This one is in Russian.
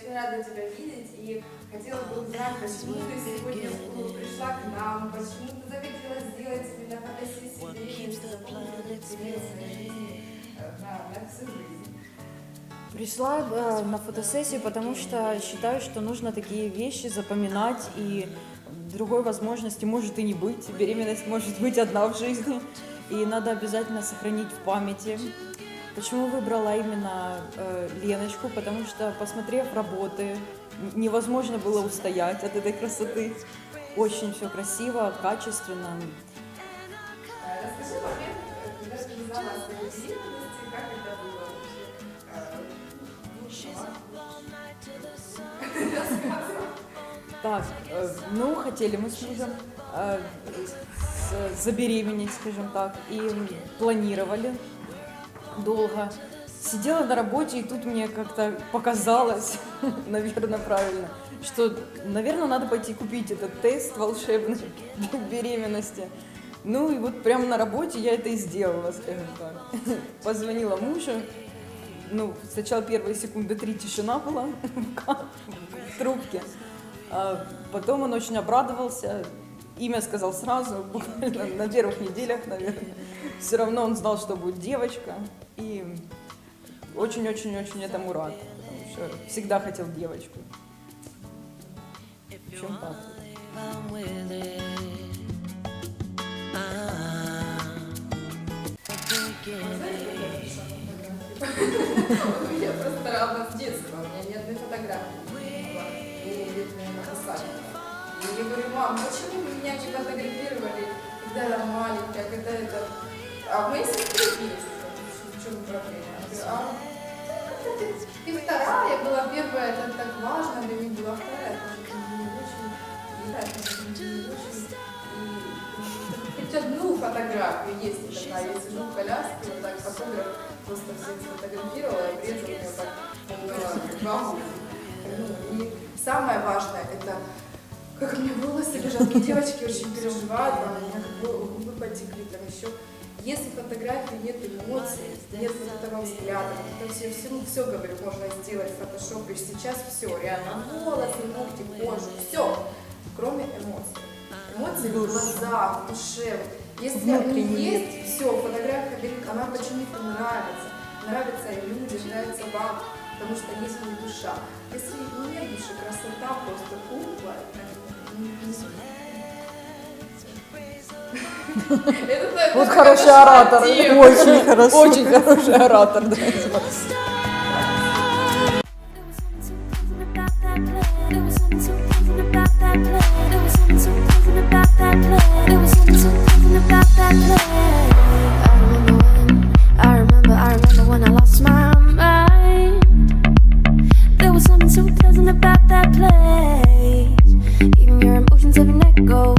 Очень рада тебя видеть и хотела бы узнать, почему ты сегодня пришла к нам, почему ты захотела сделать именно фотосессию э, на, на всю жизнь. Пришла э, на фотосессию, потому что считаю, что нужно такие вещи запоминать и другой возможности может и не быть. Беременность может быть одна в жизни, и надо обязательно сохранить в памяти. Почему выбрала именно э, Леночку? Потому что, посмотрев работы, невозможно было устоять от этой красоты. Очень все красиво, качественно. Так, э, ну, хотели мы с мужем э, забеременеть, скажем так, и планировали долго. Сидела на работе, и тут мне как-то показалось, наверное, правильно, что, наверное, надо пойти купить этот тест волшебный беременности. Ну и вот прямо на работе я это и сделала, скажем так. Позвонила мужу, ну, сначала первые секунды три тишина была в трубке. А потом он очень обрадовался, имя сказал сразу, буквально на первых неделях, наверное. Все равно он знал, что будет девочка, и очень-очень-очень этому рад, потому что всегда хотел девочку. В общем, так. Я просто рада с детства, у меня ни одной фотографии. И я говорю, мам, почему фотографировали, когда маленькая, когда это... А моей сестры есть. В чем проблема? А ты вторая была, первая, это так важно, для меня была вторая, это не очень... И не очень... И хоть одну фотографию есть такая, я сижу в коляске, вот так фотограф просто всех сфотографировала, и обрезала меня так по бабу. Ну, и самое важное, это как у меня волосы лежат, и девочки очень переживают, у меня как бы губы потекли, там еще. Если фотографии нет эмоций, нет вот этого взгляда, это все, все, все, говорю, можно сделать в фотошопе, сейчас все, реально, волосы, ногти, кожу, все, кроме эмоций. Эмоции в глазах, в душе. Если они есть, все, фотография говорит, она почему-то нравится. Нравятся и люди, нравится вам, потому что есть в них душа. Если нет души, красота просто кукла. Вот это хороший оратор. Очень хороший оратор, about that place. Even your emotions have an echo.